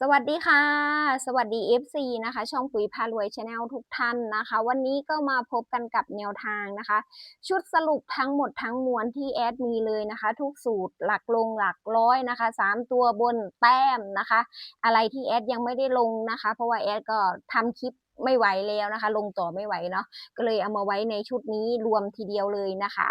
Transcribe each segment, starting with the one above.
สวัสดีค่ะ สวัสดี FC นะคะ ช่องปุ๋ยพารวยชาแนลทุกท่านนะคะ วันนี้ก็มาพบกันกับแนวทางนะคะ ชุดสรุปทั้งหมดทั้งมวลที่แอดมีเลยนะคะ ทุกสูตรหลักลงหลักร้อยนะคะสามตัวบนแต้มนะคะ อะไรที่แอดยังไม่ได้ลงนะคะ เพราะว่าแอดก็ทำคลิปไม่ไหวแล้วนะคะ ลงต่อไม่ไหวเนาะก็เลยเอามาไว้ในชุดนี้รวมทีเดียวเลยนะคะ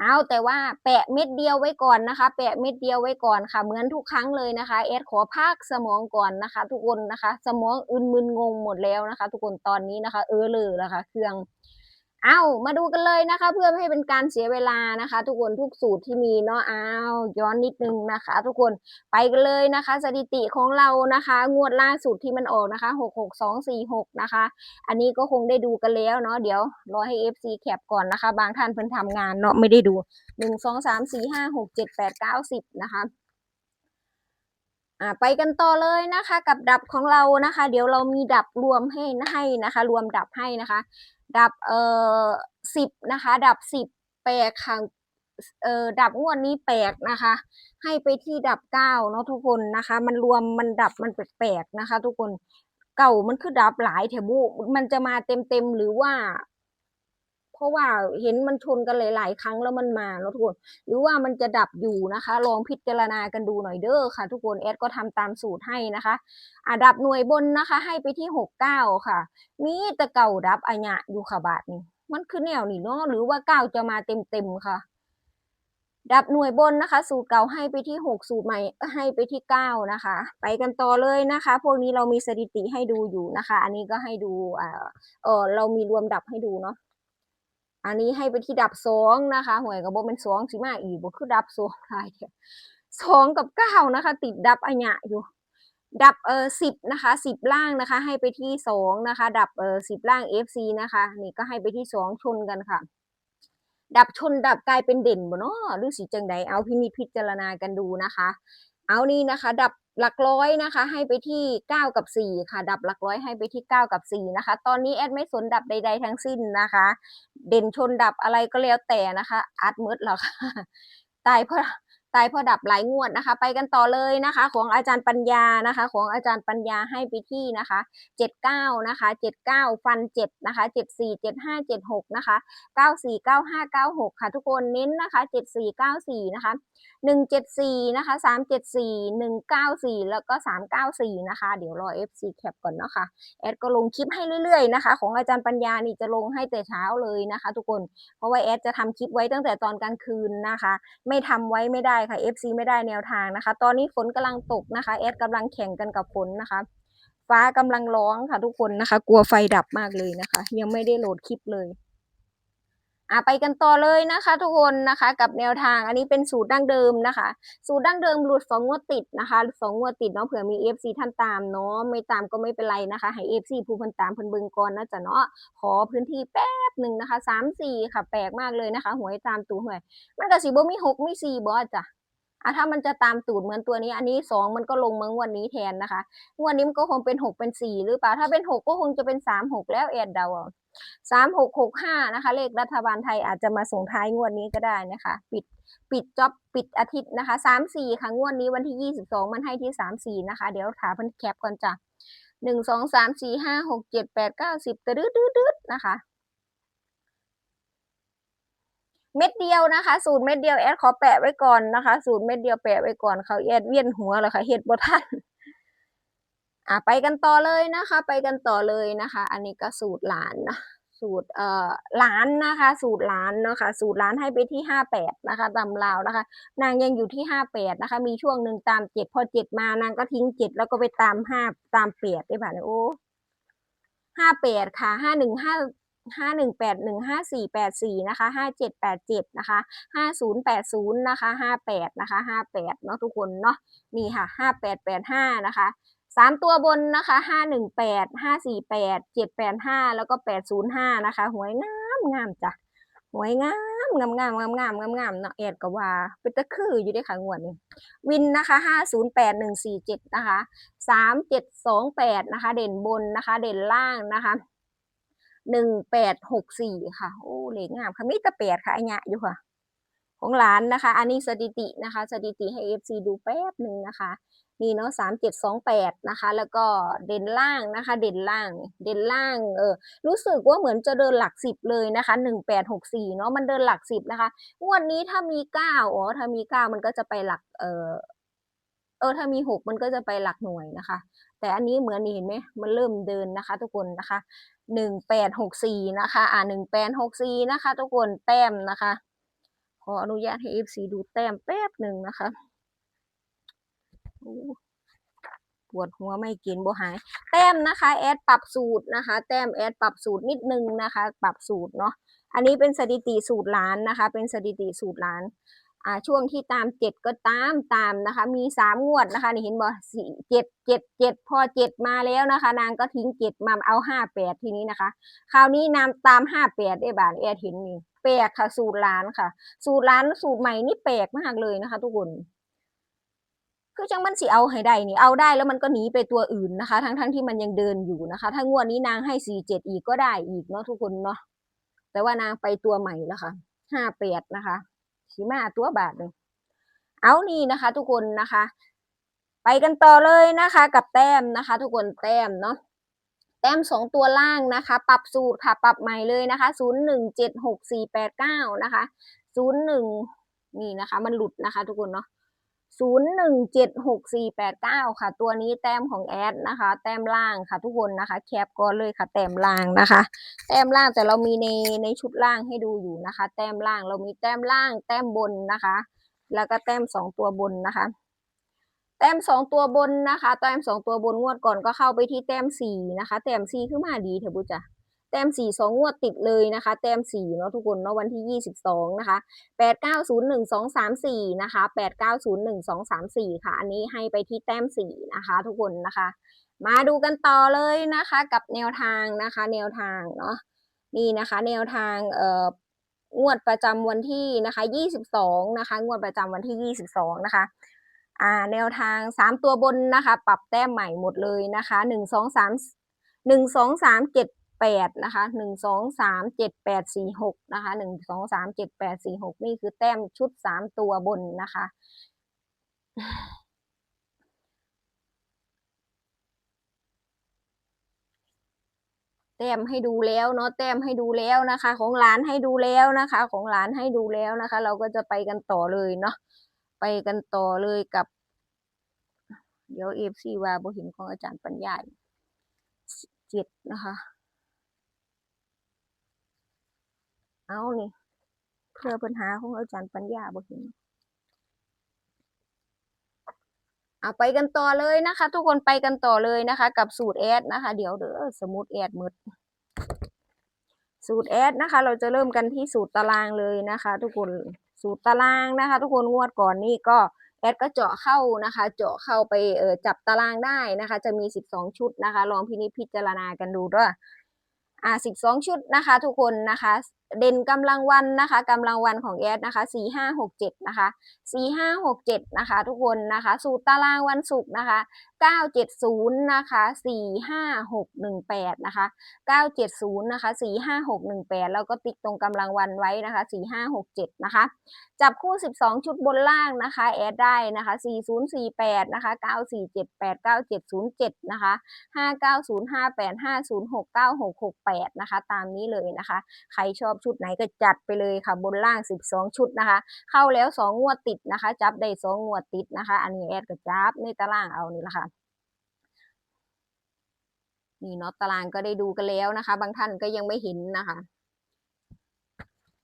เอาแต่ว่าแปะเม็ดเดียวไว้ก่อนนะคะ แปะเม็ดเดียวไว้ก่อนค่ะ เหมือนทุกครั้งเลยนะคะแอดขอพักสมองก่อนนะคะ ทุกคนนะคะ สมองอึนมึนงงหมดแล้วนะคะ ทุกคนตอนนี้นะคะ เออเลยนะคะ เครื่อง เอามาดูกันเลยนะคะ เพื่อไม่ให้เป็นการเสียเวลานะคะ ทุกคนทุกสูตรที่มีเนาะเอาย้อนนิดนึงนะคะ ทุกคนไปกันเลยนะคะ สถิติของเรานะคะ งวดล่าสุดที่มันออกนะคะหกหกสองสี่หกนะคะ อันนี้ก็คงได้ดูกันแล้วเนาะเดี๋ยวรอให้ FC แคปก่อนนะคะ บางท่านเพิ่นทำงานเนาะไม่ได้ดูหนึ่งสองสามสี่ห้าหกเจ็ดแปดเก้าสิบนะคะอ่าไปกันต่อเลยนะคะ กับดับของเรานะคะ เดี๋ยวเรามีดับรวมให้ให้นะคะ รวมดับให้นะคะ ดับเอ่อสิบนะคะ ดับสิบแปลกค่ะเอ่อดับงวดนี้แปลกนะคะ ให้ไปที่ดับเก้าเนาะทุกคนนะคะ มันรวมมันดับมันแปลกๆนะคะ ทุกคนเก่ามันคือดับหลายแถบุมันจะมาเต็มๆหรือว่า เพราะว่าเห็นมันชนกันหลาย ๆ ครั้งแล้วมันมาแล้วทุกคน หรือว่ามันจะดับอยู่นะคะ ลองพิจารณากันดูหน่อยเด้อค่ะ ทุกคนแอดก็ทำตามสูตรให้นะคะอะดับหน่วยบนนะคะ ให้ไปที่หกเก้าค่ะ มีต่เก่าดับอัญญะอยู่ค่ะบาทนี้มันคือแนวนี่เนาะหรือว่าเก้าจะมาเต็ม ๆ ค่ะดับหน่วยบนนะคะ สูตรเก่าให้ไปที่หกสูตรใหม่ให้ไปที่เก้านะคะ ไปกันต่อเลยนะคะ พวกนี้เรามีสถิติให้ดูอยู่นะคะ อันนี้ก็ให้ดูเออเรามีรวมดับให้ดูเนาะ อันนี้ให้ไปที่ดับสองนะคะ หวยกับโบเป็นสองสิมาอีกบ่คือดับสองลายเดียวสองกับเก้านะคะ ติดดับอัญญะอยู่ ดับเออสิบนะคะสิบล่างนะคะ ให้ไปที่สองนะคะ ดับเออสิบล่าง FC นะคะ นี่ก็ให้ไปที่สองชนกันค่ะ ดับชนดับกลายเป็นเด่นบ่เนาะหรือสิจังใดเอาพินิจพิจารณากันดูนะคะ เอานี่นะคะ ดับหลักร้อยนะคะ ให้ไปที่ 9 กับ 4 ค่ะ ดับหลักร้อยให้ไปที่ 9 กับ 4 นะคะ ตอนนี้แอดไม่สนดับใด ๆ ทั้งสิ้นนะคะ เด่นชนดับอะไรก็แล้วแต่นะคะอัดมืดแล้วค่ะตายเพราะ ตายพราะดับหลายงวดนะคะ ไปกันต่อเลยนะคะ ของอาจารย์ปัญญานะคะ ของอาจารย์ปัญญาให้ไปที่นะคะ79นะคะ79ฟัน7นะคะ74 75 76นะคะ94 95 96ค่ะทุกคนเน้นนะคะ74 94นะคะ174นะคะ374 194แล้วก็394นะคะ เดี๋ยวรอ FC แคปก่อนเนาะค่ะแอดก็ลงคลิปให้เรื่อยๆนะคะ ของอาจารย์ปัญญานี่จะลงให้แต่เช้าเลยนะคะ ทุกคนเพราะว่าแอดจะทำคลิปไว้ตั้งแต่ตอนกลางคืนนะคะ ไม่ทำไว้ไม่ได้ค่ะ FC ไม่ได้แนวทางนะคะ ตอนนี้ฝนกำลังตกนะคะแอดกำลังแข่งกันกับฝนนะคะ ฟ้ากำลังร้องค่ะทุกคนนะคะ กลัวไฟดับมากเลยนะคะ ยังไม่ได้โหลดคลิปเลยอะไปกันต่อเลยนะคะ ทุกคนนะคะกับแนวทางอันนี้เป็นสูตรดั้งเดิมนะคะ สูตรดั้งเดิมหลุดสองงวดติดนะคะสองงวดติดเนาะเผื่อมี FC ท่านตามเนาะไม่ตามก็ไม่เป็นไรนะคะให้ FC ผู้พิ่นตามพิ่นเบิ่งก่อนนะจ๊ะเนาะขอพื้นที่แป๊บหนึ่งนะคะสามสี่ค่ะแปลกมากเลยนะคะหวยตามตูหวยมันก็สิบ่มีหกมีสี่บอจ้ะ อะถ้ามันจะตามตูดเหมือนตัวนี้ อันนี้สองมันก็ลงมางวดนนี้แทนนะคะงวดนี้มันก็คงเป็นหกเป็นสี่หรือเปล่า ถ้าเป็นหกก็คงจะเป็นสามหกแล้วแอดเดาสามหกหกห้านะคะ เลขรัฐบาลไทยอาจจะมาส่งท้ายงวดนี้ก็ได้นะคะ ปิดปิดจ็อบปิดอาทิตย์นะคะสามสี่ค่ะงวดนี้วันที่ยี่สิบสองมันให้ที่สามสี่นะคะ เดี๋ยวถามพิ่นแคปก่อนจ้ะหนึ่งสองสามสี่ห้าหกเจ็ดแปดเก้าสิบตะดืดดืดดืดนะคะ เม็ดเดียวนะคะ สูตรเม็ดเดียวแอดขอแปะไว้ก่อนนะคะ สูตรเม็ดเดียวแปะไว้ก่อนเขาแอดเวียนหัวแล้วค่ะเฮ็ดบ่ทันอะไปกันต่อเลยนะคะ ไปกันต่อเลยนะคะ อันนี้ก็สูตรหลานนะสูตรเอ่อหลานนะคะ สูตรหลานเนาะค่ะสูตรหลานให้ไปที่ห้าแปดนะคะตำราวนะคะ นางยังอยู่ที่ห้าแปดนะคะ มีช่วงหนึ่งตามเจ็ดพอเจ็ดมานางก็ทิ้งเจ็ดแล้วก็ไปตามห้าตามแปดได้ป่ะเนี่ยโอ้ห้าแปดค่ะห้าหนึ่งห้า ห้าหนึ่งแปดหนึ่งห้าสี่แปดสี่นะคะห้าเจ็ดแปดเจ็ดนะคะห้าศูนย์แปดศูนย์นะคะห้าแปดนะคะห้าแปดเนาะทุกคนเนาะนี่ค่ะห้าแปดแปดห้านะคะสามตัวบนนะคะห้าหนึ่งแปดห้าสี่แปดเจ็ดแปดห้าแล้วก็แปดศูนย์ห้านะคะหวยงามงามจ้ะหวยงามงามงามงามงามงามงามเนาะแอดก็ว่าเป็นตะคืออยู่ด้วยค่ะงวดนี้วินนะคะห้าศูนย์แปดหนึ่งสี่เจ็ดนะคะสามเจ็ดสองแปดนะคะ เด่นบนนะคะ เด่นล่างนะคะ หนึ่งแปดหกสี่ค่ะโอ้เหล็กงามค่ะมีแตะแปดค่ะอันเนี้ยอยู่ค่ะ ของหลานนะคะ อันนี้สถิตินะคะ สถิติให้ FC ดูแป๊บหนึ่งนะคะนี่เนาะสามเจ็ดสองแปดนะคะ แล้วก็เด่นล่างนะคะ เด่นล่าง เด่นล่าง เออ รู้สึกว่าเหมือนจะเดินหลักสิบเลยนะคะหนึ่งแปดหกสี่เนาะ มันเดินหลักสิบนะคะ งวดนี้ถ้ามีเก้าอ๋อ ถ้ามีเก้ามันก็จะไปหลัก เออเออ ถ้ามีหกมันก็จะไปหลักหน่วยนะคะ แต่อันนี้เหมือนนี่เห็นไหม มันเริ่มเดินนะคะ ทุกคนนะคะ หนึ่งแปดหกสี่นะคะ อ่าหนึ่งแปดหกสี่นะคะ ทุกคนแต้มนะคะ ขออนุญาตให้ FC ดูแต้มแป๊บหนึ่งนะคะปวดหัวไม่กินบ่หาย แต้มนะคะแอดปรับสูตรนะคะ แต้มแอดปรับสูตรนิดนึงนะคะ ปรับสูตรเนาะอันนี้เป็นสถิติสูตรล้านนะคะ เป็นสถิติสูตรล้าน อ่าช่วงที่ตามเจ็ดก็ตามตามนะคะ มีสามงวดนะคะนี่เห็นบ่สี่เจ็ดเจ็ดเจ็ดพอเจ็ดมาแล้วนะคะ นางก็ทิ้งเจ็ดมาเอาห้าแปดทีนี้นะคะ คราวนี้นำตามห้าแปดได้บานแอดเห็นนี่แปลกค่ะ สูตรล้านค่ะ สูตรล้านสูตรใหม่นี่แปลกมากเลยนะคะ ทุกคนคือจังมันสิเอาให้ได้นี่เอาได้แล้วมันก็หนีไปตัวอื่นนะคะ ทั้งทั้งที่มันยังเดินอยู่นะคะ ถ้างวดนี้นางให้สี่เจ็ดอีกก็ได้อีกเนาะทุกคนเนาะแต่ว่านางไปตัวใหม่แล้วค่ะห้าแปดนะคะ สีมาตัวบาทเลยเอานี่นะคะ ทุกคนนะคะ ไปกันต่อเลยนะคะ กับแต้มนะคะ ทุกคนแต้มเนาะแต้มสองตัวล่างนะคะ ปรับสูตรค่ะ ปรับใหม่เลยนะคะศูนย์หนึ่งเจ็ดหกสี่แปดเก้านะคะศูนย์หนึ่งนี่นะคะ มันหลุดนะคะ ทุกคนเนาะ ศูนย์หนึ่งเจ็ดหกสี่แปดเก้าค่ะ ตัวนี้แต้มของแอดนะคะ แต้มล่างค่ะทุกคนนะคะ แคปก่อนเลยค่ะ แต้มล่างนะคะ แต้มล่างแต่เรามีในในชุดล่างให้ดูอยู่นะคะ แต้มล่างเรามีแต้มล่าง แต้มบนนะคะ แล้วก็แต้มสองตัวบนนะคะ แต้มสองตัวบนนะคะ แต้มสองตัวบนงวดก่อนก็เข้าไปที่แต้มสี่นะคะ แต้มสี่ขึ้นมาดีเถอะบุจ้ะ แต้มสี่สองงวดติดเลยนะคะ แต้มสี่เนาะทุกคนเนาะวันที่ยี่สิบสองนะคะแปดเก้าศูนย์หนึ่งสองสามสี่นะคะแปดเก้าศูนย์หนึ่งสองสามสี่ค่ะ อันนี้ให้ไปที่แต้มสี่นะคะ ทุกคนนะคะ มาดูกันต่อเลยนะคะ กับแนวทางนะคะ แนวทางเนาะนี่นะคะ แนวทางเอ่องวดประจำวันที่นะคะยี่สิบองนะคะ งวดประจำวันที่ยี่สิบองนะคะอ่าแนวทาง 3 ตัวบนนะคะ ปรับแต้มใหม่หมดเลยนะคะ 1 2 3 1 2 3 7 แปดนะคะหนึ่งสองสามเจ็ดแปดสี่หกนะคะหนึ่งสองสามเจ็ดแปดสี่หกนี่คือแต้มชุดสามตัวบนนะคะ แต้มให้ดูแล้วเนาะแต้มให้ดูแล้วนะคะ ของหลานให้ดูแล้วนะคะ ของหลานให้ดูแล้วนะคะ เราก็จะไปกันต่อเลยเนาะไปกันต่อเลยกับ เดี๋ยวเอฟซีว่าบ่เห็นของอาจารย์ปัญญาเจ็ดนะคะ เอานี่เพื่อปัญหาของอาจารย์ปัญญาบ่เห็นเอาไปกันต่อเลยนะคะ ทุกคนไปกันต่อเลยนะคะ กับสูตรแอดนะคะ เดี๋ยวเด้อสมุดแอดหมดสูตรแอดนะคะ เราจะเริ่มกันที่สูตรตารางเลยนะคะ ทุกคนสูตรตารางนะคะ ทุกคนงวดก่อนนี่ก็แอดก็เจาะเข้านะคะ เจาะเข้าไปเออจับตารางได้นะคะ จะมี 12 ชุดนะคะ ลองพินิจพิจารณากันดูด้วยอ่า12 ชุดนะคะ ทุกคนนะคะ เด่นกำลังวันนะคะกำลังวันของแอดนะคะสี่ห้าหกเจ็ดนะคะสี่ห้าหกเจ็ดนะคะ ทุกคนนะคะ สูตรตารางวันศุกร์นะคะ970 นะคะ 4 5 6 1 8 นะคะ 970 นะคะ 4 5 6 1 8 แล้วก็ติ๊กตรงกำลังวันไว้นะคะ 4 5 6 7 นะคะ จับคู่ 12 ชุดบนล่างนะคะ แอดได้นะคะ 4048 นะคะ 9478 9707 นะคะ 590585069668 นะคะ ตามนี้เลยนะคะ ใครชอบชุดไหนก็จัดไปเลยค่ะ บนล่าง 12 ชุดนะคะ เข้าแล้ว 2 งวดติดนะคะ จับได้ 2 งวดติดนะคะ อันนี้แอดก็จับในตารางเอานี่แหละค่ะ นี่เนาะตารางก็ได้ดูกันแล้วนะคะ บางท่านก็ยังไม่เห็นนะคะ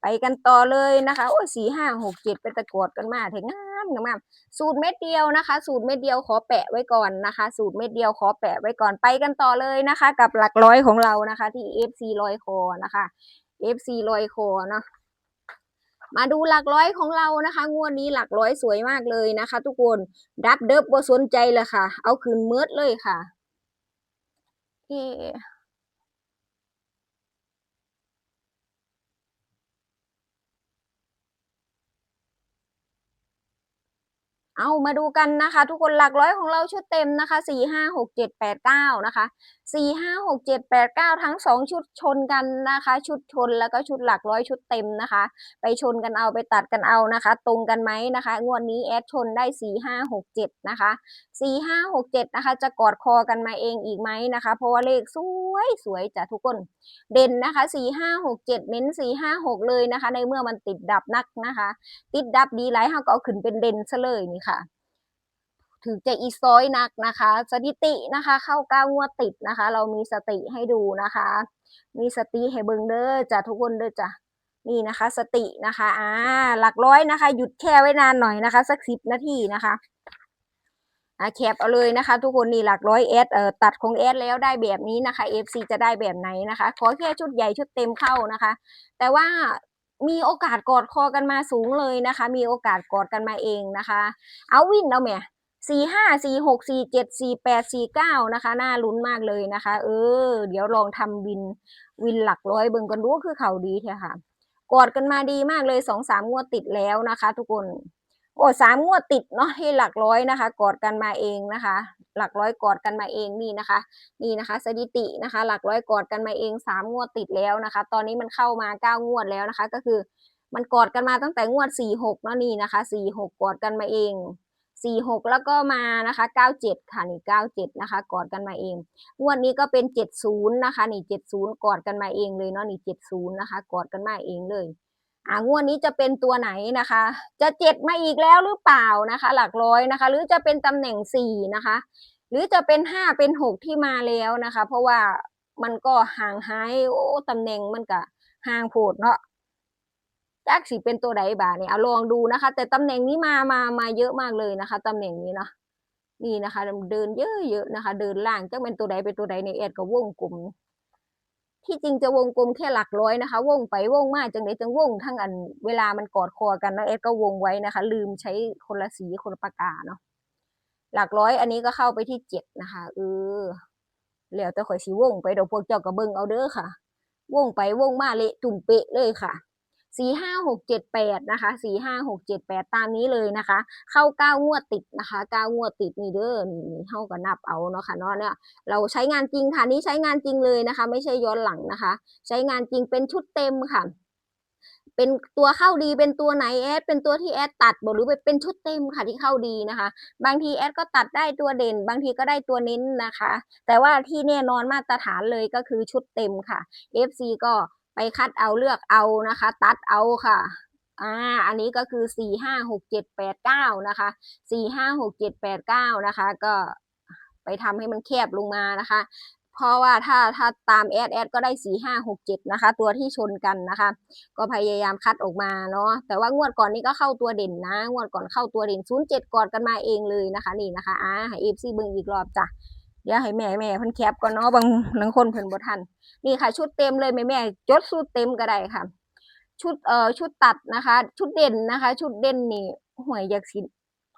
ไปกันต่อเลยนะคะโอ้สี่ห้าหกเจ็ดเป็นตะกรวดกันมาถึงงามงามสูตรเม็ดเดียวนะคะ สูตรเม็ดเดียวขอแปะไว้ก่อนนะคะ สูตรเม็ดเดียวขอแปะไว้ก่อนไปกันต่อเลยนะคะ กับหลักร้อยของเรานะคะ ที่ FC ลอยคอนะคะ FC ลอยคอเนาะมาดูหลักร้อยของเรานะคะ งวดนี้หลักร้อยสวยมากเลยนะคะ ทุกคนดับเดิบบ่สนใจเลยค่ะ เอาคืนเมิดเลยค่ะ เอ๊ะเอามาดูกันนะคะ ทุกคนหลักร้อยของเราชุดเต็มนะคะสี่ห้าหกเจ็ดแปดเก้านะคะสี่ห้าหกเจ็ดแปดเก้าทั้งสองชุดชนกันนะคะ ชุดชนแล้วก็ชุดหลักร้อยชุดเต็มนะคะ ไปชนกันเอาไปตัดกันเอานะคะ ตรงกันไหมนะคะ งวดนี้แอดชนได้สี่ห้าหกเจ็ดนะคะสี่ห้าหกเจ็ดนะคะ จะกอดคอกันมาเองอีกไหมนะคะ เพราะว่าเลขสวยสวยจ้ะทุกคน เด่นนะคะสี่ห้าหกเจ็ดเน้นสี่ห้าหกเลยนะคะ ในเมื่อมันติดดับนักนะคะ ติดดับดีไลท์เฮาก็เอาขึ้นเป็นเด่นซะเลยนี่ค่ะ ถือจะอีซอยนักนะคะ สถิตินะคะ เข้าก้าวงวดติดนะคะ เรามีสติให้ดูนะคะ มีสติให้เบิงเด้อจ้ะทุกคนเด้อจ้ะนี่นะคะ สตินะคะอ่าหลักร้อยนะคะ หยุดแค่ไว้นานหน่อยนะคะ สักสิบนาทีนะคะอ่าแคปเอาเลยนะคะ ทุกคนนี่หลักร้อยเอสเอ่อตัดของเอสแล้วได้แบบนี้นะคะ FC จะได้แบบไหนนะคะ ขอแค่ชุดใหญ่ชุดเต็มเข้านะคะ แต่ว่ามีโอกาสกอดคอกันมาสูงเลยนะคะ มีโอกาสกอดกันมาเองนะคะ เอาวินเอาแม่ สี่ห้าสี่หกสี่เจ็ดสี่แปดสี่เก้านะคะ น่าลุ้นมากเลยนะคะ เออ เดี๋ยวลองทำวินวินหลักร้อยเบิ่งกันดูคือเขาดีแท้ค่ะ กอดกันมาดีมากเลยสองสามงวดติดแล้วนะคะ ทุกคนโอ้สามงวดติดเนาะที่หลักร้อยนะคะ กอดกันมาเองนะคะ หลักร้อยกอดกันมาเองนี่นะคะ นี่นะคะ สถิตินะคะ หลักร้อยกอดกันมาเองสามงวดติดแล้วนะคะ ตอนนี้มันเข้ามาเก้างวดแล้วนะคะ ก็คือมันกอดกันมาตั้งแต่งวดสี่หกเนาะนี่นะคะสี่หกกอดกันมาเอง สี่หกแล้วก็มานะคะเก้าเจ็ดค่ะนี่เก้าเจ็ดนะคะกอดกันมาเองงวดนี้ก็เป็นเจ็ดศูนย์นะคะนี่เจ็ดศูนย์กอดกันมาเองเลยเนาะนี่เจ็ดศูนย์นะคะกอดกันมาเองเลยอ่างวดนี้จะเป็นตัวไหนนะคะ จะเจ็ดมาอีกแล้วหรือเปล่านะคะ หลักร้อยนะคะ หรือจะเป็นตำแหน่งสี่นะคะ หรือจะเป็นห้าเป็นหกที่มาแล้วนะคะ เพราะว่ามันก็ห่างหายโอ้ตำแหน่งมันก็ห่างโพดเนาะ จักสิเป็นตัวใดบ่าเนี่ยเอาลองดูนะคะ แต่ตำแหน่งนี้มามามาเยอะมากเลยนะคะตำแหน่งนี้เนาะนี่นะคะ เดินเยอะๆนะคะ เดินล่างจักเป็นตัวใดเป็นตัวใดในแอดก็วงกลมที่จริงจะวงกลมแค่หลักร้อยนะคะ วงไปวงมาจังไดจังวงทั้งอันเวลามันกอดคอกันนะเอ็ดก็วงไว้นะคะ ลืมใช้คนละสีคนละปากกาเนาะหลักร้อยอันนี้ก็เข้าไปที่เจ็ดนะคะเออแล้วแต่ข่อยสีวงไปเดี๋ยวพวกเจ้าก็เบิ่งเอาเด้อค่ะ วงไปวงมาเละตุ่มเปะเลยค่ะ สี่ห้าหกเจ็ดแปดนะคะสี่ห้าหกเจ็ดแปดตามนี้เลยนะคะ เข้าเก้างวดติดนะคะเก้างวดติดนี่เด้อนี่เท่ากับนับเอาเนาะค่ะเนาะเนี่ยเราใช้งานจริงค่ะนี่ใช้งานจริงเลยนะคะ ไม่ใช่ย้อนหลังนะคะ ใช้งานจริงเป็นชุดเต็มค่ะเป็นตัวเข้าดีเป็นตัวไหนแอดเป็นตัวที่แอดตัดหรือเป็นชุดเต็มค่ะที่เข้าดีนะคะ บางทีแอดก็ตัดได้ตัวเด่น บางทีก็ได้ตัวเน้นนะคะ แต่ว่าที่แน่นอนมาตรฐานเลยก็คือชุดเต็มค่ะ FC ก็ ไปคัดเอาเลือกเอานะคะ ตัดเอาค่ะอ่าอันนี้ก็คือสี่ห้าหกเจ็ดแปดเก้านะคะสี่ห้าหกเจ็ดแปดเก้านะคะ ก็ไปทำให้มันแคบลงมานะคะ เพราะว่าถ้าถ้าตามแอดแอดก็ได้สี่ห้าหกเจ็ดนะคะ ตัวที่ชนกันนะคะ ก็พยายามคัดออกมาเนาะแต่ว่างวดก่อนนี้ก็เข้าตัวเด่นนะ งวดก่อนเข้าตัวเด่นศูนย์เจ็ดกอดกันมาเองเลยนะคะ นี่นะคะอ่าให้เอฟซีเบิ่งอีกรอบจ้ะ เดี๋ยวให้แม่แม่เพิ่นแคปก่อนเนาะบางบางคนเพิ่นบ่ทันนี่ค่ะ ชุดเต็มเลยแม่แม่จดชุดเต็มก็ได้ค่ะ ชุดเอ่อชุดตัดนะคะ ชุดเด่นนะคะ ชุดเด่นนี่หวยอยากสิ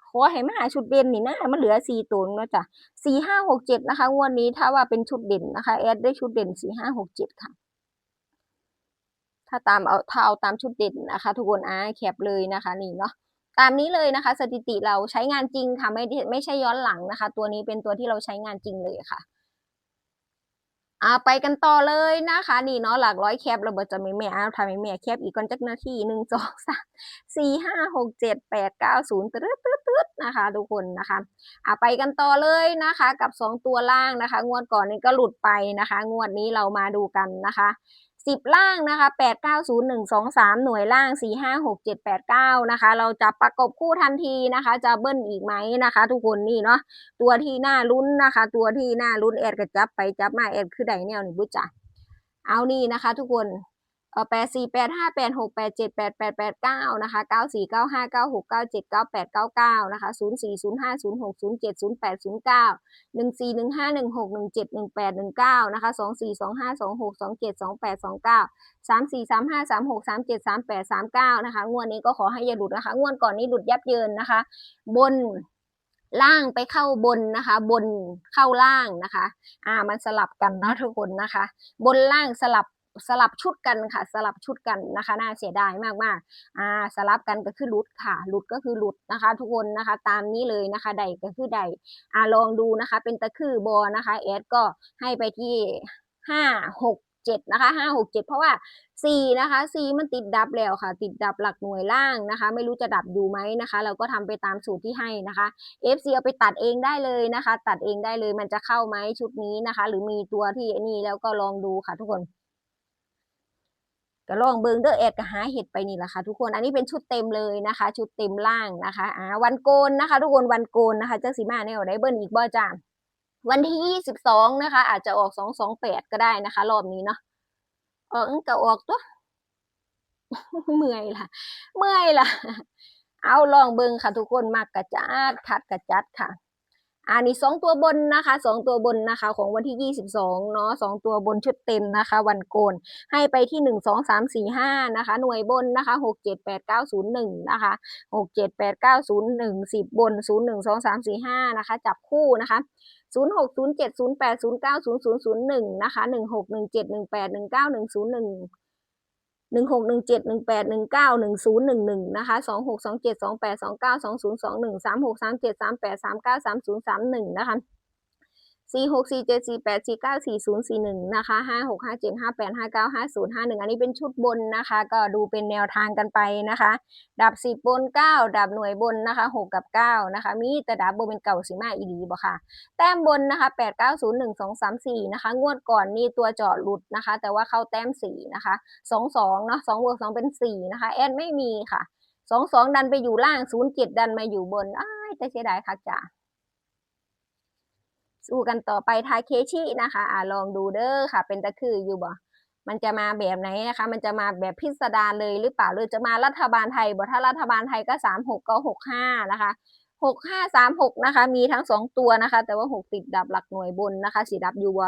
ขอให้มาหาชุดเด่นนี่นะมันเหลือสี่ตัวเนาะจ้ะสี่ห้าหกเจ็ดนะคะงวดนี้ถ้าว่าเป็นชุดเด่นนะคะแอดได้ชุดเด่นสี่ห้าหกเจ็ดค่ะ ถ้าตามเอาถ้าเอาตามชุดเด่นนะคะ ทุกคนอ่าแคปเลยนะคะ นี่เนาะ ตามนี้เลยนะคะ สถิติเราใช้งานจริงค่ะไม่ไม่ใช่ย้อนหลังนะคะ ตัวนี้เป็นตัวที่เราใช้งานจริงเลยค่ะอาไปกันต่อเลยนะคะ นี่เนาะหลักร้อยแคประเบิดจะไม่แม่เอาทำให้แม่แคปอีกก่อนจักนาทีหนึ่งสองสามสี่ห้าหกเจ็ดแปดเก้าศูนย์ตืดตืดตืดนะคะ ทุกคนนะคะอาไปกันต่อเลยนะคะ กับสองตัวล่างนะคะ งวดก่อนนี้ก็หลุดไปนะคะ งวดนี้เรามาดูกันนะคะ สิบล่างนะคะแปดเก้าศูนย์หนึ่งสองสามหน่วยล่างสี่ห้าหกเจ็ดแปดเก้านะคะ เราจะประกบคู่ทันทีนะคะ จะเบิ้ลอีกไหมนะคะ ทุกคนนี่เนาะตัวที่น่าลุ้นนะคะ ตัวที่น่าลุ้นแอดก็จับไปจับมาแอดคือใดแนวนี่บุจ่าเอานี่นะคะ ทุกคน แปดสี่แปดห้าแปดหกแปดเจ็ดแปดแปดแปดเก้านะคะเก้าสี่เก้าห้าเก้าหกเก้าเจ็ดเก้าแปดเก้าเก้านะคะศูนย์สี่ศูนย์ห้าศูนย์หกศูนย์เจ็ดศูนย์แปดศูนย์เก้าหนึ่งสี่หนึ่งห้าหนึ่งหกหนึ่งเจ็ดหนึ่งแปดหนึ่งเก้านะคะสองสี่สองห้าสองหกสองเจ็ดสองแปดสองเก้าสามสี่สามห้าสามหกสามเจ็ดสามแปดสามเก้านะคะงวดนี้ก็ขอให้อย่าหลุดนะคะงวดก่อนนี้หลุดยับเยินนะคะ บนล่างไปเข้าบนนะคะ บนเข้าล่างนะคะ อ่ามันสลับกันเนาะทุกคนนะคะ บนล่างสลับ สลับชุดกันค่ะ สลับชุดกันนะคะ น่าเสียดายมากๆอ่าสลับกันก็คือหลุดค่ะหลุดก็คือหลุดนะคะ ทุกคนนะคะ ตามนี้เลยนะคะใดก็คือใดอ่าลองดูนะคะ เป็นตะคือบอนะคะแอดก็ให้ไปที่ห้าหกเจ็ดนะคะห้าหกเจ็ดเพราะว่าสี่นะคะสี่มันติดดับแล้วค่ะ ติดดับหลักหน่วยล่างนะคะ ไม่รู้จะดับอยู่ไหมนะคะ เราก็ทำไปตามสูตรที่ให้นะคะ FC เอาไปตัดเองได้เลยนะคะ ตัดเองได้เลยมันจะเข้าไหมชุดนี้นะคะ หรือมีตัวที่นี่แล้วก็ลองดูค่ะทุกคน ก็ลองเบิงเด้อแอดก็หาเห็ดไปนี่แหละค่ะทุกคนอันนี้เป็นชุดเต็มเลยนะคะ ชุดเต็มล่างนะคะอ่าวันโกนนะคะ ทุกคนวันโกนนะคะเจักสีมาแน่วได้เบิ้ลอีกบ่จ้าวันที่ยี่สิบสองนะคะ อาจจะออกสองสองแปดก็ได้นะคะ รอบนี้เนาะออกก็ออกตัวเมื่อยล่ะ เมื่อยล่ะ เอาลองเบิงค่ะทุกคนมากกระจัดคัดกระจัดค่ะ อันนี้สองตัวบนนะคะสองตัวบนนะคะ ของวันที่ยี่สิบสองเนาะสองตัวบนชุดเต็มนะคะ วันโกนให้ไปที่หนึ่งสองสามสี่ห้านะคะ หน่วยบนนะคะหกเจ็ดแปดเก้าศูนย์หนึ่งนะคะหกเจ็ดแปดเก้าศูนย์หนึ่งสิบบนศูนย์หนึ่งสองสามสี่ห้านะคะ จับคู่นะคะศูนย์หกศูนย์เจ็ดศูนย์แปดศูนย์เก้าศูนย์ศูนย์ศูนย์หนึ่งนะคะหนึ่งหกหนึ่งเจ็ดหนึ่งแปดหนึ่งเก้าหนึ่งศูนย์หนึ่ง หนึ่งหกหนึ่งเจ็ดหนึ่งแปดหนึ่งเก้าหนึ่งศูนย์หนึ่งหนึ่งนะคะสองหกสองเจ็ดสองแปดสองเก้าสองศูนย์สองหนึ่งสามหกสามเจ็ดสามแปดสามเก้าสามศูนย์สามหนึ่งนะคะ สี่หกสี่เจ็ดสี่แปดสี่เก้าสี่ศูนย์สี่หนึ่งนะคะห้าหกห้าเจ็ดห้าแปดห้าเก้าห้าศูนย์ห้าหนึ่งอันนี้เป็นชุดบนนะคะ ก็ดูเป็นแนวทางกันไปนะคะ ดับสิบบนเก้าดับหน่วยบนนะคะหกกับเก้านะคะ มีแต่ดับบนเป็นเก่าสีมาอีดีบ่ค่ะ แต้มบนนะคะแปดเก้าศูนย์หนึ่งสองสามสี่นะคะ งวดก่อนนี่ตัวเจาะหลุดนะคะ แต่ว่าเข้าแต้มสี่นะคะสองสองเนาะสองบวกสองเป็นสี่นะคะ แอดไม่มีค่ะสองสองดันไปอยู่ล่างศูนย์เจ็ดดันมาอยู่บนอ้ายแต่เสียดายค่ะจ้า สู้กันต่อไปทาเคชินะคะอ่าลองดูเด้อค่ะ เป็นตะคืออยู่บ่มันจะมาแบบไหนนะคะ มันจะมาแบบพิสดารเลยหรือเปล่าหรือจะมารัฐบาลไทยบ่ถ้ารัฐบาลไทยก็สามหกก็หกห้านะคะหกห้าสามหกนะคะ มีทั้งสองตัวนะคะ แต่ว่าหกติดดับหลักหน่วยบนนะคะสีดับอยู่บ่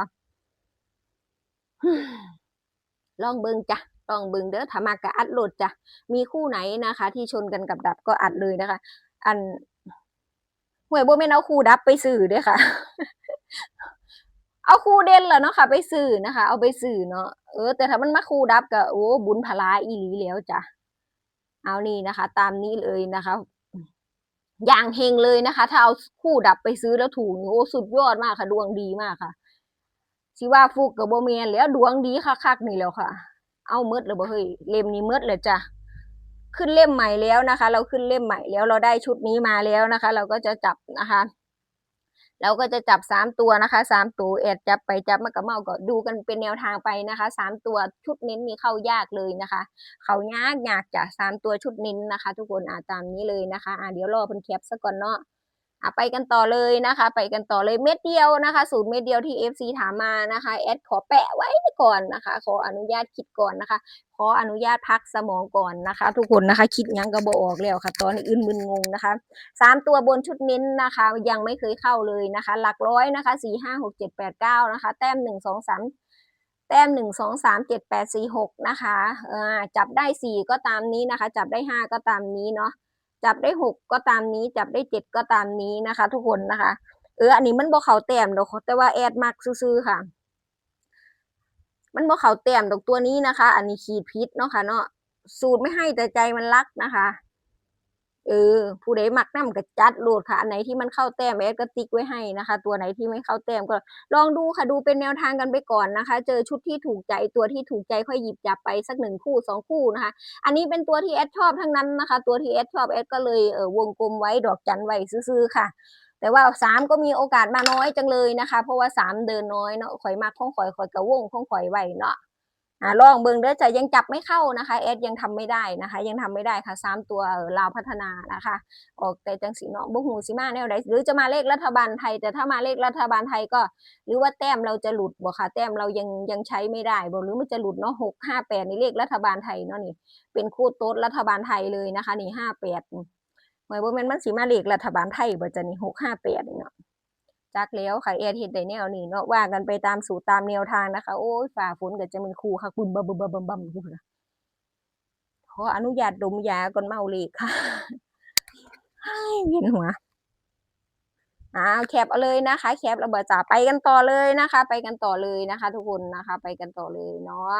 ลองเบิงจ้ะลองเบิงเด้อถ้ามากะอัดโหลดจ้ะมีคู่ไหนนะคะ ที่ชนกันกับดับก็อัดเลยนะคะ อัน หวยโบแม่นเอาคูดับไปสื่อด้วยค่ะ เอาคูเด่นแหละเนาะค่ะ ไปสื่อนะคะ เอาไปสื่อเนาะเออ แต่ถ้ามันมาคูดับก็โอ้บุญพลาอีหลีแล้วจ้ะเอานี่นะคะ ตามนี้เลยนะคะ อย่างเฮงเลยนะคะ ถ้าเอาคู่ดับไปซื้อแล้วถูกนี่โอ้สุดยอดมากค่ะ ดวงดีมากค่ะสิว่าฟุกกับโบเมนแล้วดวงดีคักๆนี่แล้วค่ะ เอาเมดเลยบ่เฮ้ยเล่มนี้เมดเลยจ้ะ ขึ้นเล่มใหม่แล้วนะคะ เราขึ้นเล่มใหม่แล้วเราได้ชุดนี้มาแล้วนะคะ เราก็จะจับนะคะเราก็จะจับสามตัวนะคะสามตัวแอดจับไปจับมากระเมาก็ดูกันเป็นแนวทางไปนะคะสามตัวชุดเน้นมีเข้ายากเลยนะคะ เขายากยากจากสามตัวชุดเน้นนะคะ ทุกคนอ่าตามนี้เลยนะคะอ่าเดี๋ยวรอเพิ่นแคปซะก่อนเนาะ ไปกันต่อเลยนะคะ ไปกันต่อเลยเม็ดเดียวนะคะ สูตรเม็ดเดียวที่ FC ถามมานะคะแอดขอแปะไว้ก่อนนะคะ ขออนุญาตคิดก่อนนะคะ ขออนุญาตพักสมองก่อนนะคะ ทุกคนนะคะ คิดยังก็บออกแล้วค่ะ ตอนนี้อื่นมึนงงนะคะสามตัวบนชุดเน้นนะคะ ยังไม่เคยเข้าเลยนะคะ หลักร้อยนะคะสี่ห้าหกเจ็ดแปดเก้านะคะ แต้มหนึ่งสองสามแต้มหนึ่งสองสามเจ็ดแปดสี่หกนะคะจับได้สี่ก็ตามนี้นะคะ จับได้ห้าก็ตามนี้เนาะ จับได้หกก็ตามนี้ จับได้เจ็ดก็ตามนี้นะคะ ทุกคนนะคะ เอออันนี้มันบอกเขาแต้มดอกแต่ว่าแอดมากซื่อๆค่ะ มันบ่เขาแต้มดอกตัวนี้นะคะ อันนี้ขีดพิษเนาะค่ะเนาะสูตรไม่ให้แต่ใจมันรักนะคะ เออ ผู้ใดมักน้ำก็จัดโหลดค่ะ อันไหนที่มันเข้าแต้มแอดก็ติ๊กไว้ให้นะคะ ตัวไหนที่ไม่เข้าแต้มก็ลองดูค่ะดูเป็นแนวทางกันไปก่อนนะคะ เจอชุดที่ถูกใจตัวที่ถูกใจค่อยหยิบจับไปสักหนึ่งคู่สองคู่นะคะ อันนี้เป็นตัวที่แอดชอบทั้งนั้นนะคะ ตัวที่แอดชอบแอดก็เลยเออวงกลมไว้ดอกจันไว้ซื่อๆค่ะแต่ว่าสามก็มีโอกาสมาน้อยจังเลยนะคะ เพราะว่าสามเดินน้อยเนาะข่อยมากของข่อยข่อยกระวงของข่อยไว้เนาะ อ่าลองเบิ่งเด้อจะยังจับไม่เข้านะคะแอดยังทำไม่ได้นะคะ ยังทำไม่ได้ค่ะสามตัวเออลาวพัฒนานะคะ ออกแต่จังสีเนาะบุหูสิมาแนวใดหรือจะมาเลขรัฐบาลไทย แต่ถ้ามาเลขรัฐบาลไทยก็ หรือว่าแต้มเราจะหลุดบ่ค่ะ แต้มเรายังยังใช้ไม่ได้บ่หรือมันจะหลุดเนาะหกห้าแปดนี่เลขรัฐบาลไทยเนาะนี่ เป็นคู่โต๊ดรัฐบาลไทยเลยนะคะ นี่ห้าแปดหมายว่ามันมันสีมาเลขรัฐบาลไทยบ่จะนี่หกห้าแปดนี่เนาะ จักแล้วค่ะแอดเห็นได้แนวนี้เนาะว่ากันไปตามสูตรตามแนวทางนะคะ โอ้ยฝ่าฝนก็จะเป็นครูค่ะคุณบัมบัมบัมบัมบัมนะขออนุญาตดมยาก่อนเมาเลขค่ะให้เวียนหัวอ่าแคปเอาเลยนะคะ แคประเบิดจ่าไปกันต่อเลยนะคะ ไปกันต่อเลยนะคะ ทุกคนนะคะ ไปกันต่อเลยเนาะ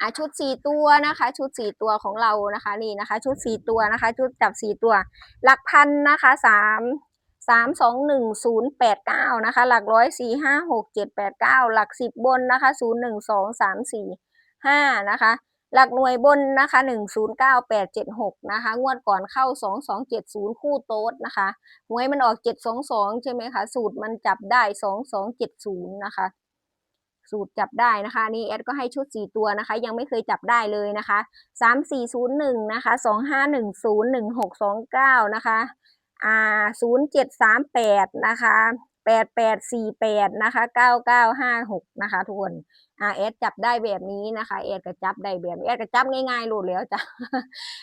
อะชุดสี่ตัวนะคะ ชุดสี่ตัวของเรานะคะ นี่นะคะ ชุดสี่ตัวนะคะ ชุดจับสี่ตัว หลักพันนะคะสาม สามสองหนึ่งศูนย์แปดเก้านะคะ หลักร้อยสี่ห้าหกเจ็ดแปดเก้าหลักสิบบนนะคะศูนย์หนึ่งสองสามสี่ห้านะคะ หลักหน่วยบนนะคะหนึ่งศูนย์เก้าแปดเจ็ดหกนะคะ งวดก่อนเข้าสองสองเจ็ดศูนย์คู่โต๊ดนะคะหวยมันออกเจ็ดสองสองใช่ไหมคะ สูตรมันจับได้สองสองเจ็ดศูนย์นะคะ สูตรจับได้นะคะนนี่แอดก็ให้ชุดสี่ตัวนะคะ ยังไม่เคยจับได้เลยนะคะสามสี่ศูนย์หนึ่งนะคะสองห้าหนึ่งศูนย์หนึ่งหกสองเก้านะคะ อ่าศูนย์เจ็ดสามแปดนะคะแปดแปดสี่แปดนะคะเก้าเก้าห้าหกนะคะทุกคนอ่าแอดจับได้แบบนี้นะคะแอดก็จับได้แบบแอดก็จับง่ายๆโหลดแล้วจ้ะ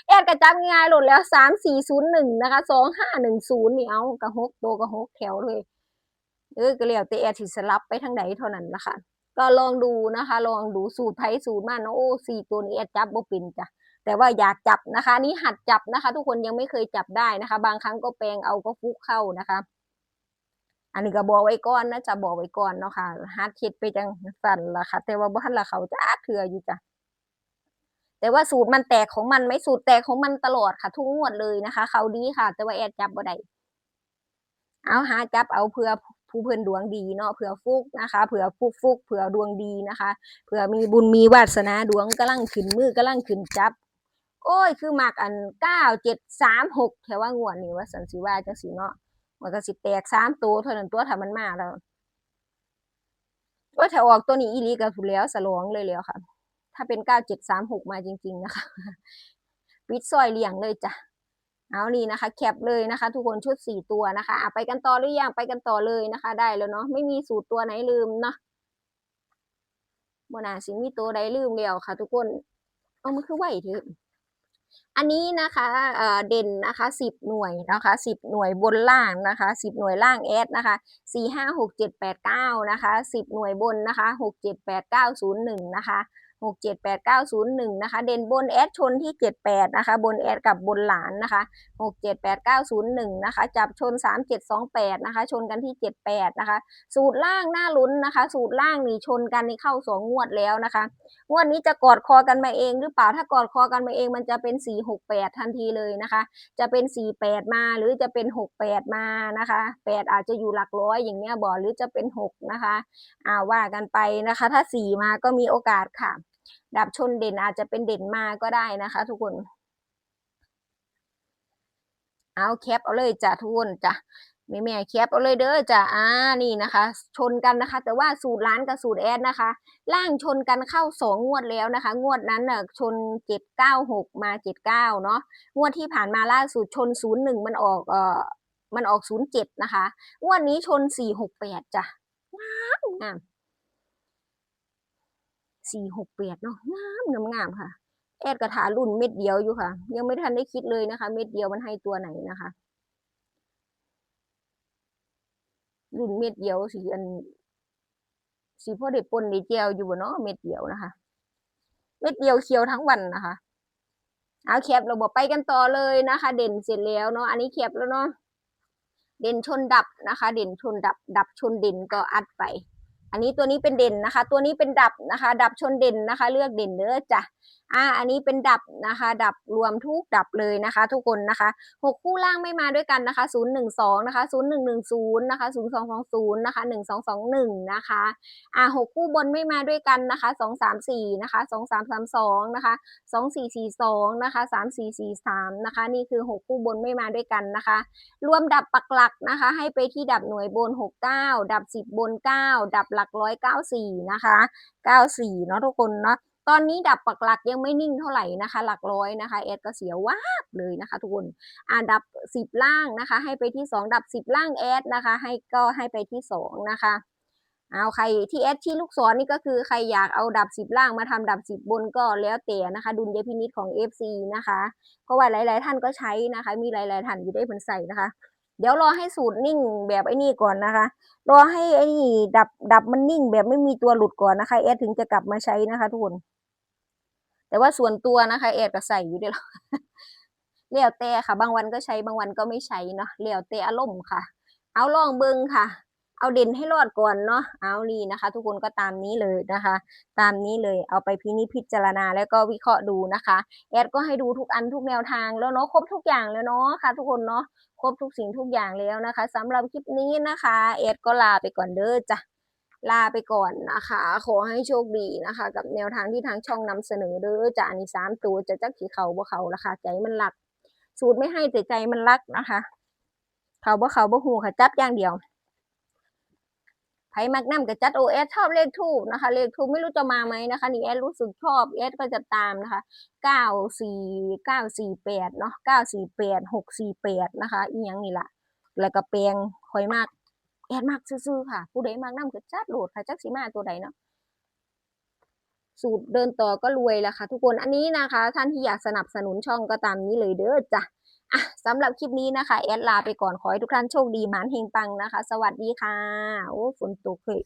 แอดก็จับง่ายๆโหลดแล้วสามสี่ศูนย์หนึ่งนะคะสองห้าหนึ่งศูนย์นี่เอากระหกตัวกระหกแถวเลยเออก็แล้วแต่แอดสิสลับไปทางไหนเท่านั้นนะคะก็ลองดูนะคะ ลองดูสูตรไผสูตรมันเนาะโอ้สี่ตัวนี้แอดจับบ่เป็นจ้ะ แต่ว่าอยากจับนะคะ นี่หัดจับนะคะ ทุกคนยังไม่เคยจับได้นะคะ บางครั้งก็แปลงเอาก็ฟุกเข้านะคะ อันนี้ก็บอกไว้ก่อนนะจะบอกไว้ก่อนเนาะค่ะฮัดคิดไปจังสั่นละค่ะ แต่ว่าบ้านละเขาจะอาเถื่ออยู่จ้ะแต่ว่าสูตรมันแตกของมันไม่สูตรแตกของมันตลอดค่ะ ทุกงวดเลยนะคะ เขาดีค่ะ แต่ว่าแอดจับบ่ได้เอาหาจับเอาเพื่อผู้เพื่อนดวงดีเนาะเผื่อฟุกนะคะ เผื่อฟุกฟุกเผื่อดวงดีนะคะ เผื่อมีบุญมีวาสนาดวงกำลังขึ้นมือกำลังขึ้นจับ โอ้ย คือมากอันเก้าเจ็ดสามหกแถวว่างวดนี่ว่าสันสิว่าจังสีเนาะมันก็สิแตกสามตัวเท่านั้นตัวถ้ามันมาแล้วว่าถ้าออกตัวนี้อีลีก็ถูกแล้วสลองเลยแล้วค่ะ ถ้าเป็นเก้าเจ็ดสามหกมาจริง ๆ นะคะวิทย์ซอยเลี่ยงเลยจ้ะเอานี่นะคะ แคปเลยนะคะ ทุกคนชุดสี่ตัวนะคะอะไปกันต่อหรือยังไปกันต่อเลยนะคะ ได้แล้วเนาะไม่มีสูตรตัวไหนลืมเนาะบนาสิมีตัวใดลืมแล้วค่ะ ทุกคนเอามันคือไหวเถอะ อันนี้นะคะเอ่อเด่นนะคะสิบหน่วยนะคะสิบหน่วยบนล่างนะคะสิบหน่วยล่างแอดนะคะสี่ห้าหกเจ็ดแปดเก้านะคะสิบหน่วยบนนะคะหกเจ็ดแปดเก้าศูนย์หนึ่งนะคะ หกเจ็ดแปดเก้าศูนย์หนึ่งนะคะ เด่นบนแอดชนที่เจ็ดแปดนะคะ บนแอดกับบนหลานนะคะหกเจ็ดแปดเก้าศูนย์หนึ่งนะคะ จับชนสามเจ็ดสองแปดนะคะ ชนกันที่เจ็ดแปดนะคะ สูตรล่างหน้าลุ้นนะคะ สูตรล่างนี่ชนกันในเข้าสองงวดแล้วนะคะ งวดนี้จะกอดคอกันมาเองหรือเปล่า ถ้ากอดคอกันมาเองมันจะเป็นสี่หกแปดทันทีเลยนะคะ จะเป็นสี่แปดมาหรือจะเป็นหกแปดมานะคะแปดอาจจะอยู่หลักร้อยอย่างเงี้ยบอกหรือจะเป็นหกนะคะอ่าว่ากันไปนะคะ ถ้าสี่มาก็มีโอกาสค่ะ ดับชนเด่นอาจจะเป็นเด่นมาก็ได้นะคะ ทุกคน เอาแคปเอาเลยจ้ะทุกคนจ้ะแม่แม่แคปเอาเลยเด้อจ้ะอ่านี่นะคะ ชนกันนะคะ แต่ว่าสูตรร้านกับสูตรแอดนะคะ ล่างชนกันเข้าสองงวดแล้วนะคะ งวดนั้นน่ะชนเจ็ดเก้าหกมาเจ็ดเก้าเนาะงวดที่ผ่านมาล่าสุดชนศูนย์หนึ่งมันออกเอ่อมันออกศูนย์เจ็ดนะคะงวดนี้ชนสี่หกแปดจ้ะงามงาม สี่หกแปดเนาะงามงามงามค่ะ แอดกระถารุ่นเม็ดเดียวอยู่ค่ะ ยังไม่ทันได้คิดเลยนะคะ เม็ดเดียวมันให้ตัวไหนนะคะ รุ่นเม็ดเดียวสีอันสีพ่อเด็กปนได้เจียวอยู่บ่เนาะเม็ดเดียวนะคะ เม็ดเดียวเคียวทั้งวันนะคะเอาแคปเราบอกไปกันต่อเลยนะคะ เด่นเสร็จแล้วเนาะอันนี้แคปแล้วเนาะเด่นชนดับนะคะ เด่นชนดับ ดับชนเด่นก็อัดไป อันนี้ตัวนี้เป็นเด่นนะคะ ตัวนี้เป็นดับนะคะ ดับชนเด่นนะคะ เลือกเด่นเด้อจ้ะ อ่าอันนี้เป็นดับนะคะ ดับรวมทุกดับเลยนะคะ ทุกคนนะคะหกคู่ล่างไม่มาด้วยกันนะคะศูนย์หนึ่งสองนะคะศูนย์หนึ่งหนึ่งศูนย์นะคะศูนย์สองสองศูนย์นะคะหนึ่งสองสองหนึ่งนะคะอ่าหกคู่บนไม่มาด้วยกันนะคะสองสามสี่นะคะสองสามสามสองนะคะสองสี่สี่สองนะคะสามสี่สี่สามนะคะ นี่คือหกคู่บนไม่มาด้วยกันนะคะ รวมดับปักหลักนะคะ ให้ไปที่ดับหน่วยบนหกเก้าดับสิบบนเก้าดับหลักร้อยเก้าสี่นะคะเก้าสี่เนาะทุกคนเนาะ ตอนนี้ดับปักหลักยังไม่นิ่งเท่าไหร่นะคะ หลักร้อยนะคะแอดก็เสียวาบเลยนะคะ ทุกคนอ่าดับสิบล่างนะคะ ให้ไปที่สองดับสิบล่างแอดนะคะ ให้ก็ให้ไปที่สองนะคะเอาใครที่แอดที่ลูกศรนี่ก็คือใครอยากเอาดับสิบล่างมาทำดับสิบบนก็แล้วแต่นะคะ ดุลยพินิจของ FC นะคะ เพราะว่าหลาย ๆ ท่านก็ใช้นะคะ มีหลาย ๆ ท่านอยู่ได้ผลใส่นะคะ เดี๋ยวรอให้สูตรนิ่งแบบไอ้นี่ก่อนนะคะ รอให้ไอ้นี่ดับดับมันนิ่งแบบไม่มีตัวหลุดก่อนนะคะแอดถึงจะกลับมาใช้นะคะทุกคน แต่ว่าส่วนตัวนะคะแอดก็ใส่อยู่เด้หรอเล้วแต่ค่ะ บางวันก็ใช้บางวันก็ไม่ใช้เนาะแล้วแต่อารมณ์ค่ะ เอาลองเบิ้งค่ะ เอาเด่นให้รอดก่อนเนาะเอาลีนะคะ ทุกคนก็ตามนี้เลยนะคะ ตามนี้เลยเอาไปพินิจพิจารณาแล้วก็วิเคราะห์ดูนะคะแอดก็ให้ดูทุกอันทุกแนวทางแล้วเนาะครบทุกอย่างแล้วเนาะค่ะ ทุกคนเนาะครบทุกสิ่งทุกอย่างแล้วนะคะสำหรับคลิปนี้นะคะแอดก็ลาไปก่อนเด้อจ้ะลาไปก่อนนะคะ ขอให้โชคดีนะคะ กับแนวทางที่ทางช่องนำเสนอเด้อจ้ะอันนี้สามตัวจะจักขี่เขาบ่เขาละค่ะใจมันรัก สูตรไม่ให้แต่ใจมันรักนะคะ เขาบ่เขาบ่หูค่ะจับอย่างเดียว ไพ่มักน้ำกับจัดโอเอสชอบเลขทูบนะคะ เลขทูบไม่รู้จะมาไหมนะคะนี่แอดรู้สึกชอบเอสก็จะตามนะคะเก้าสี่เก้าสี่แปดเนาะเก้าสี่แปดหกสี่แปดนะคะอีหยังนี่ละแล้วก็แปลงคอยมากแอดมากซื่อๆค่ะ ผู้ใดมากน้ำกับจัดโหลดค่ะจักสีมาตัวใดเนาะสูตรเดินต่อก็รวยแล้วค่ะ ทุกคนอันนี้นะคะ ท่านที่อยากสนับสนุนช่องก็ตามนี้เลยเด้อจ้ะ อะสำหรับคลิปนี้นะคะ แอดลาไปก่อนขอให้ทุกท่านโชคดีหมานเฮงปังนะคะ สวัสดีค่ะ โอ้ฝนตกเลย